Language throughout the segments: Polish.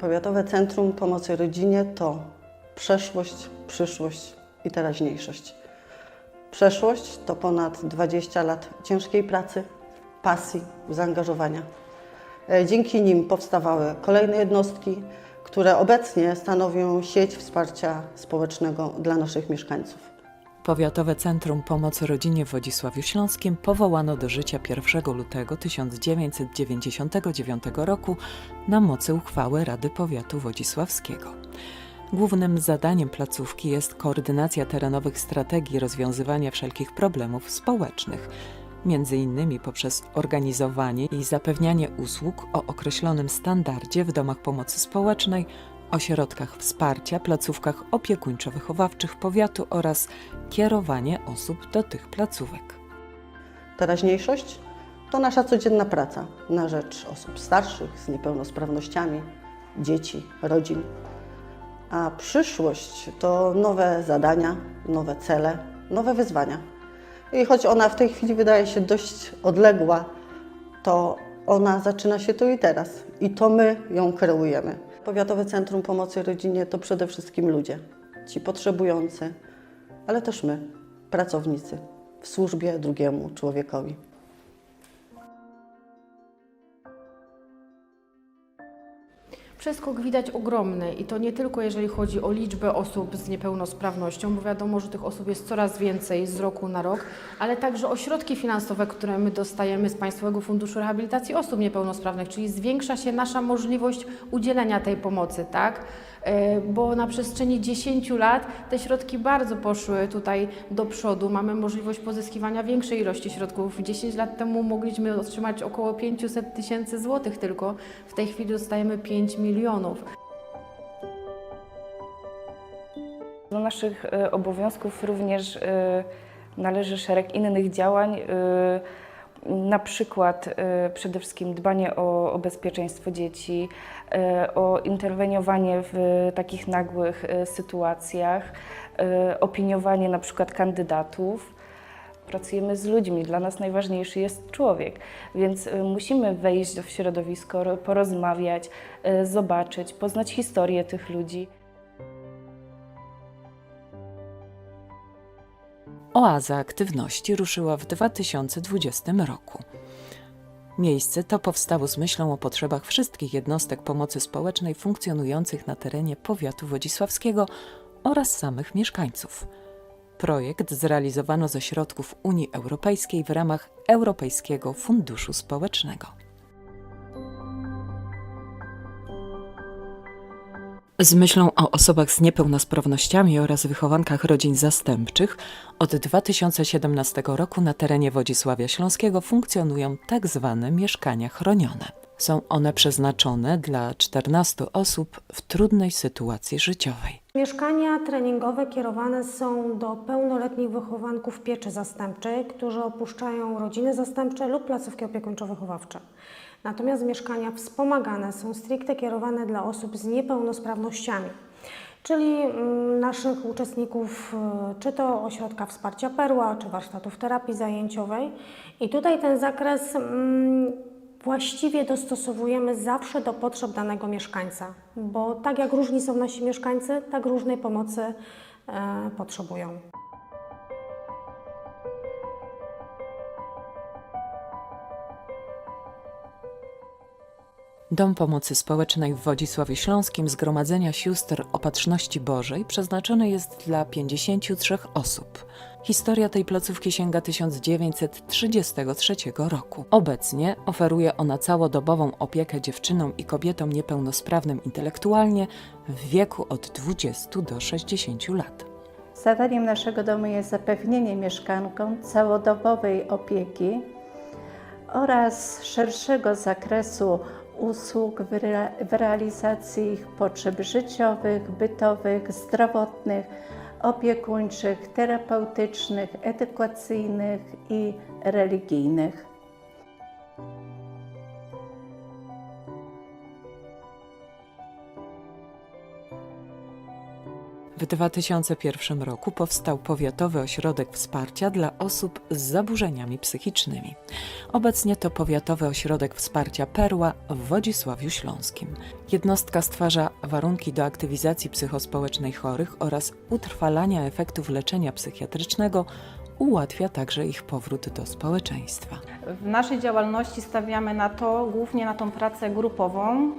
Powiatowe Centrum Pomocy Rodzinie to przeszłość, przyszłość i teraźniejszość. Przeszłość to ponad 20 lat ciężkiej pracy, pasji, zaangażowania. E, Dzięki nim powstawały kolejne jednostki, które obecnie stanowią sieć wsparcia społecznego dla naszych mieszkańców. Powiatowe Centrum Pomocy Rodzinie w Wodzisławiu Śląskim powołano do życia 1 lutego 1999 roku na mocy uchwały Rady Powiatu Wodzisławskiego. Głównym zadaniem placówki jest koordynacja terenowych strategii rozwiązywania wszelkich problemów społecznych, między innymi poprzez organizowanie i zapewnianie usług o określonym standardzie w domach pomocy społecznej, ośrodkach wsparcia, placówkach opiekuńczo-wychowawczych powiatu oraz kierowanie osób do tych placówek. Teraźniejszość to nasza codzienna praca na rzecz osób starszych z niepełnosprawnościami, dzieci, rodzin. A przyszłość to nowe zadania, nowe cele, nowe wyzwania. I choć ona w tej chwili wydaje się dość odległa, to ona zaczyna się tu i teraz. I to my ją kreujemy. Powiatowe Centrum Pomocy Rodzinie to przede wszystkim ludzie, ci potrzebujący, ale też my, pracownicy, w służbie drugiemu człowiekowi. Przeskok widać ogromny i to nie tylko jeżeli chodzi o liczbę osób z niepełnosprawnością, bo wiadomo, że tych osób jest coraz więcej z roku na rok, ale także o środki finansowe, które my dostajemy z Państwowego Funduszu Rehabilitacji Osób Niepełnosprawnych, czyli zwiększa się nasza możliwość udzielenia tej pomocy, tak? E, Bo na przestrzeni 10 lat te środki bardzo poszły tutaj do przodu. Mamy możliwość pozyskiwania większej ilości środków. 10 lat temu mogliśmy otrzymać około 500 tysięcy złotych tylko. W tej chwili dostajemy 5 milionów. Do naszych e, obowiązków również e, należy szereg innych działań, na przykład e, przede wszystkim dbanie o, o bezpieczeństwo dzieci, e, o interweniowanie w takich nagłych e, sytuacjach, opiniowanie na przykład kandydatów. Pracujemy z ludźmi, dla nas najważniejszy jest człowiek, więc musimy wejść w środowisko, ro- porozmawiać, zobaczyć, poznać historię tych ludzi. Oaza aktywności ruszyła w 2020 roku. Miejsce to powstało z myślą o potrzebach wszystkich jednostek pomocy społecznej funkcjonujących na terenie powiatu wodzisławskiego oraz samych mieszkańców. Projekt zrealizowano ze środków Unii Europejskiej w ramach Europejskiego Funduszu Społecznego. Z myślą o osobach z niepełnosprawnościami oraz wychowankach rodzin zastępczych od 2017 roku na terenie Wodzisławia Śląskiego funkcjonują tak zwane mieszkania chronione. Są one przeznaczone dla 14 osób w trudnej sytuacji życiowej. Mieszkania treningowe kierowane są do pełnoletnich wychowanków pieczy zastępczej, którzy opuszczają rodziny zastępcze lub placówki opiekuńczo-wychowawcze. Natomiast mieszkania wspomagane są stricte kierowane dla osób z niepełnosprawnościami, czyli mm, naszych uczestników, y, czy to ośrodka wsparcia Perła, czy warsztatów terapii zajęciowej. I tutaj ten zakres mm, właściwie dostosowujemy zawsze do potrzeb danego mieszkańca, bo tak jak różni są nasi mieszkańcy, tak różnej pomocy e, potrzebują. Dom Pomocy Społecznej w Wodzisławiu Śląskim Zgromadzenia Sióstr Opatrzności Bożej przeznaczony jest dla 53 osób. Historia tej placówki sięga 1933 roku. Obecnie oferuje ona całodobową opiekę dziewczynom i kobietom niepełnosprawnym intelektualnie w wieku od 20 do 60 lat. Zadaniem naszego domu jest zapewnienie mieszkankom całodobowej opieki oraz szerszego zakresu usług w, rea- w realizacji ich potrzeb życiowych, bytowych, zdrowotnych, opiekuńczych, terapeutycznych, edukacyjnych i religijnych. W 2001 roku powstał Powiatowy Ośrodek Wsparcia dla osób z zaburzeniami psychicznymi. Obecnie to Powiatowy Ośrodek Wsparcia Perła w Wodzisławiu Śląskim. Jednostka stwarza warunki do aktywizacji psychospołecznej chorych oraz utrwalania efektów leczenia psychiatrycznego, ułatwia także ich powrót do społeczeństwa. W naszej działalności stawiamy na to, głównie na tą pracę grupową,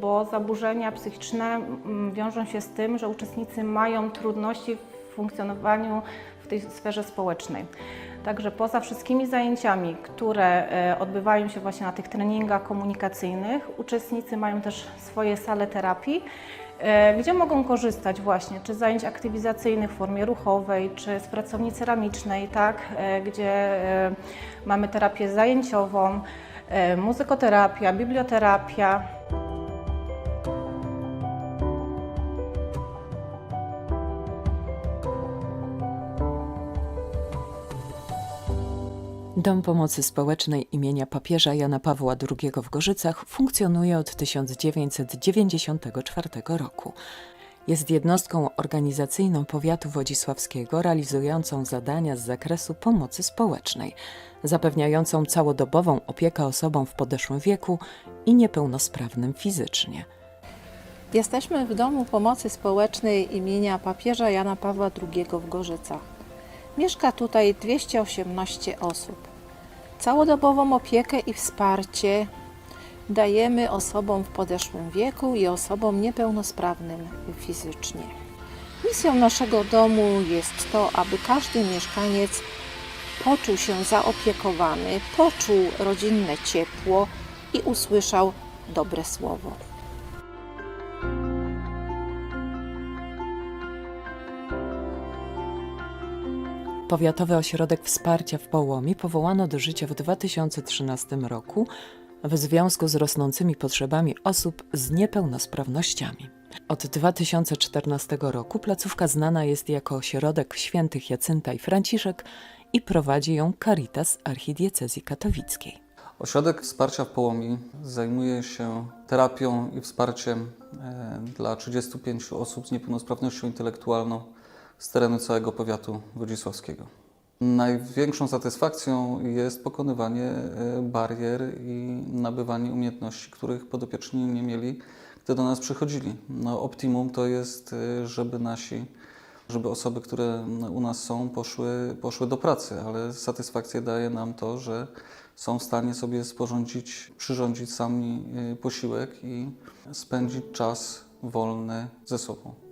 bo zaburzenia psychiczne mm, wiążą się z tym, że uczestnicy mają trudności w funkcjonowaniu w tej sferze społecznej. Także poza wszystkimi zajęciami, które e, odbywają się właśnie na tych treningach komunikacyjnych, uczestnicy mają też swoje sale terapii, gdzie mogą korzystać właśnie czy z zajęć aktywizacyjnych w formie ruchowej, czy z pracowni ceramicznej, tak, e, gdzie e, mamy terapię zajęciową, e, muzykoterapia, biblioterapia. Dom Pomocy Społecznej imienia papieża Jana Pawła II w Gorzycach funkcjonuje od 1994 roku. Jest jednostką organizacyjną powiatu wodzisławskiego realizującą zadania z zakresu pomocy społecznej, zapewniającą całodobową opiekę osobom w podeszłym wieku i niepełnosprawnym fizycznie. Jesteśmy w Domu Pomocy Społecznej imienia papieża Jana Pawła II w Gorzycach. Mieszka tutaj 218 osób. Całodobową opiekę i wsparcie dajemy osobom w podeszłym wieku i osobom niepełnosprawnym fizycznie. Misją naszego domu jest to, aby każdy mieszkaniec poczuł się zaopiekowany, poczuł rodzinne ciepło i usłyszał dobre słowo. Powiatowy Ośrodek Wsparcia w Połomii powołano do życia w 2013 roku w związku z rosnącymi potrzebami osób z niepełnosprawnościami. Od 2014 roku placówka znana jest jako Ośrodek Świętych Jacynta i Franciszek i prowadzi ją Caritas Archidiecezji Katowickiej. Ośrodek Wsparcia w Połomii zajmuje się terapią i wsparciem e, dla 35 osób z niepełnosprawnością intelektualną z terenu całego powiatu wodzisławskiego. Największą satysfakcją jest pokonywanie e, barier i nabywanie umiejętności, których podopieczni nie mieli, gdy do nas przychodzili. No, optimum to jest, e, żeby nasi, żeby osoby, które u nas są, poszły, poszły do pracy, ale satysfakcję daje nam to, że są w stanie sobie sporządzić, przyrządzić sami e, posiłek i spędzić czas wolny ze sobą.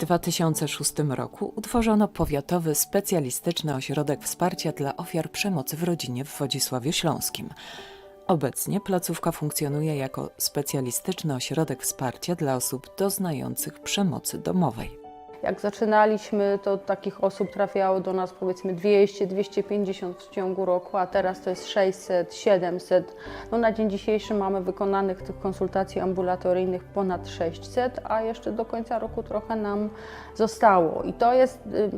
2006 roku utworzono Powiatowy Specjalistyczny Ośrodek Wsparcia dla Ofiar Przemocy w Rodzinie w Wodzisławiu Śląskim. Obecnie placówka funkcjonuje jako specjalistyczny ośrodek wsparcia dla osób doznających przemocy domowej. Jak zaczynaliśmy, to takich osób trafiało do nas powiedzmy 200-250 w ciągu roku, a teraz to jest 600, 700. No na dzień dzisiejszy mamy wykonanych tych konsultacji ambulatoryjnych ponad 600, a jeszcze do końca roku trochę nam zostało. I to jest y,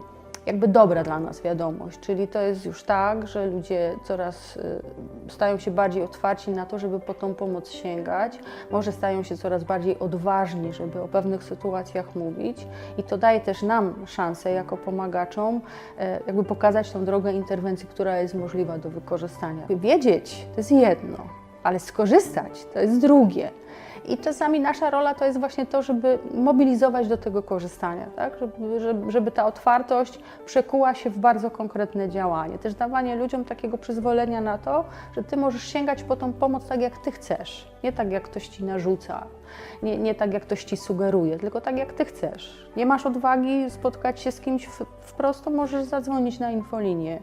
jakby dobra dla nas wiadomość, czyli to jest już tak, że ludzie coraz y, stają się bardziej otwarci na to, żeby po tą pomoc sięgać, może stają się coraz bardziej odważni, żeby o pewnych sytuacjach mówić i to daje też nam szansę jako pomagaczom e, jakby pokazać tą drogę interwencji, która jest możliwa do wykorzystania. Wiedzieć to jest jedno, ale skorzystać to jest drugie. I czasami nasza rola to jest właśnie to, żeby mobilizować do tego korzystania, tak? żeby, żeby, ta otwartość przekuła się w bardzo konkretne działanie. Też dawanie ludziom takiego przyzwolenia na to, że ty możesz sięgać po tą pomoc tak, jak ty chcesz, nie tak, jak ktoś ci narzuca, nie, nie tak, jak ktoś ci sugeruje, tylko tak, jak ty chcesz. Nie masz odwagi spotkać się z kimś wprost, to możesz zadzwonić na infolinię.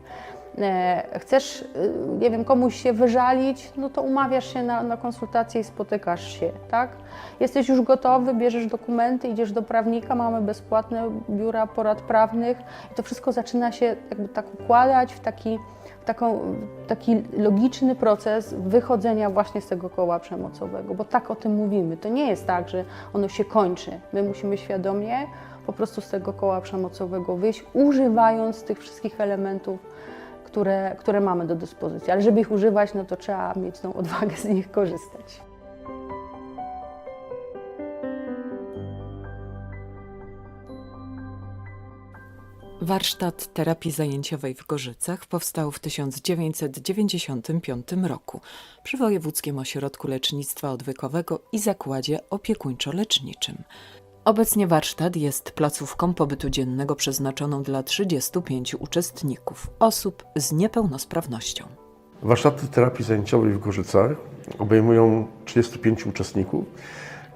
E, Chcesz, y, nie wiem, komuś się wyżalić, no to umawiasz się na, na konsultację i spotykasz się, tak? Jesteś już gotowy, bierzesz dokumenty, idziesz do prawnika, mamy bezpłatne biura porad prawnych i to wszystko zaczyna się jakby tak układać w taki, w taką, taki logiczny proces wychodzenia właśnie z tego koła przemocowego, bo tak o tym mówimy. To nie jest tak, że ono się kończy. My musimy świadomie po prostu z tego koła przemocowego wyjść, używając tych wszystkich elementów, które, które mamy do dyspozycji. Ale żeby ich używać, no to trzeba mieć tą odwagę z nich korzystać. Warsztat terapii zajęciowej w Gorzycach powstał w 1995 roku przy Wojewódzkim Ośrodku Lecznictwa Odwykowego i Zakładzie Opiekuńczo-Leczniczym. Obecnie warsztat jest placówką pobytu dziennego przeznaczoną dla 35 uczestników, osób z niepełnosprawnością. Warsztaty terapii zajęciowej w Gorzycach obejmują 35 uczestników,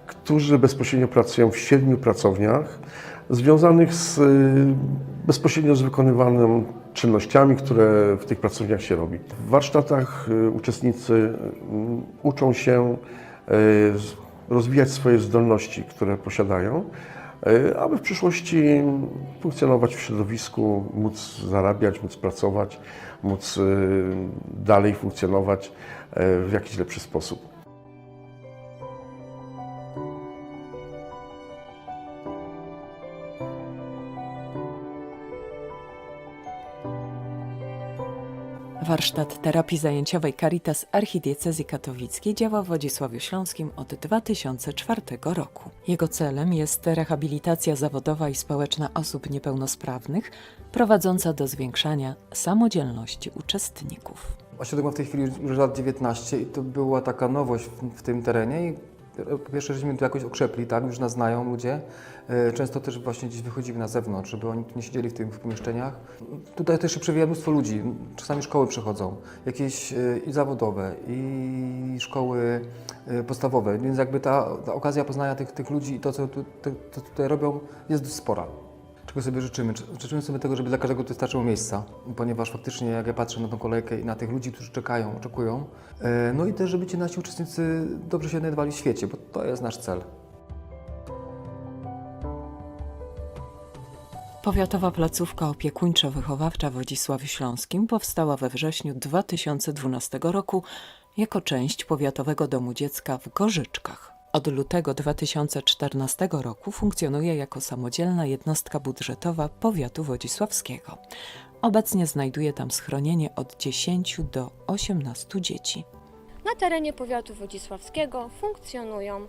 którzy bezpośrednio pracują w siedmiu pracowniach związanych z, y, bezpośrednio z wykonywanym czynnościami, które w tych pracowniach się robi. W warsztatach y, uczestnicy y, uczą się rozwijać swoje zdolności, które posiadają, y, aby w przyszłości funkcjonować w środowisku, móc zarabiać, móc pracować, móc y, dalej funkcjonować y, w jakiś lepszy sposób. Warsztat terapii zajęciowej Caritas Archidiecezji Katowickiej działa w Wodzisławiu Śląskim od 2004 roku. Jego celem jest rehabilitacja zawodowa i społeczna osób niepełnosprawnych, prowadząca do zwiększania samodzielności uczestników. Ośrodek ma w tej chwili już lat 19 i to była taka nowość w, w tym terenie i po pierwsze, żeśmy tu jakoś okrzepli, tak, już nas znają ludzie. E, Często też właśnie gdzieś wychodzimy na zewnątrz, żeby oni nie siedzieli w tych pomieszczeniach. Tutaj też się przewija mnóstwo ludzi, czasami szkoły przychodzą, jakieś e, i zawodowe, i szkoły e, podstawowe, więc jakby ta, ta okazja poznania tych, tych ludzi i to, co tutaj robią, jest dość spora. Czego sobie życzymy? Czy- Życzymy sobie tego, żeby dla każdego tu starczyło miejsca, ponieważ faktycznie jak ja patrzę na tą kolejkę i na tych ludzi, którzy czekają, oczekują, e, no i też, żeby ci nasi uczestnicy dobrze się znajdowali w świecie, bo to jest nasz cel. Powiatowa placówka opiekuńczo-wychowawcza w Śląskim powstała we wrześniu 2012 roku jako część Powiatowego Domu Dziecka w Gorzyczkach. Od lutego 2014 roku funkcjonuje jako samodzielna jednostka budżetowa powiatu wodzisławskiego. Obecnie znajduje tam schronienie od 10 do 18 dzieci. Na terenie powiatu wodzisławskiego funkcjonują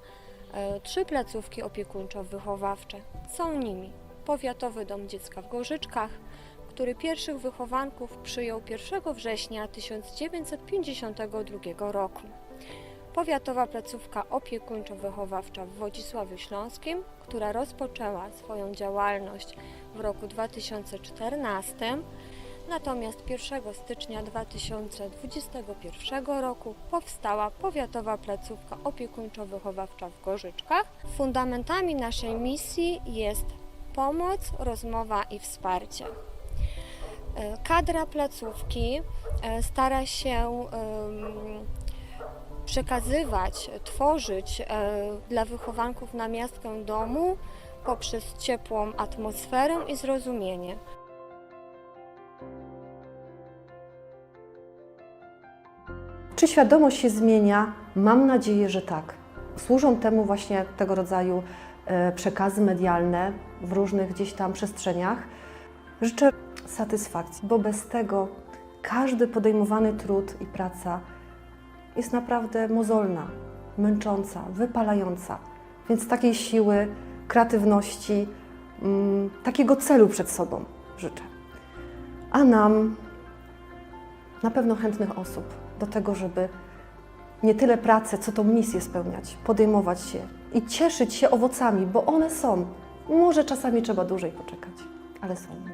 e, trzy placówki opiekuńczo-wychowawcze. Są nimi Powiatowy Dom Dziecka w Gorzyczkach, który pierwszych wychowanków przyjął 1 września 1952 roku. Powiatowa placówka opiekuńczo-wychowawcza w Wodzisławiu Śląskim, która rozpoczęła swoją działalność w roku 2014 Natomiast 1 stycznia 2021 roku powstała powiatowa placówka opiekuńczo-wychowawcza w Gorzyczkach. Fundamentami naszej misji jest pomoc, rozmowa i wsparcie. E, Kadra placówki e, stara się przekazywać, tworzyć e, dla wychowanków na miastkę domu poprzez ciepłą atmosferę i zrozumienie. Czy świadomość się zmienia? Mam nadzieję, że tak. Służą temu właśnie tego rodzaju e, przekazy medialne w różnych gdzieś tam przestrzeniach. Życzę satysfakcji, bo bez tego każdy podejmowany trud i praca jest naprawdę mozolna, męcząca, wypalająca. Więc takiej siły, kreatywności, mm, takiego celu przed sobą życzę. A nam na pewno chętnych osób do tego, żeby nie tyle pracę, co tą misję spełniać, podejmować się i cieszyć się owocami, bo one są. Może czasami trzeba dłużej poczekać, ale są.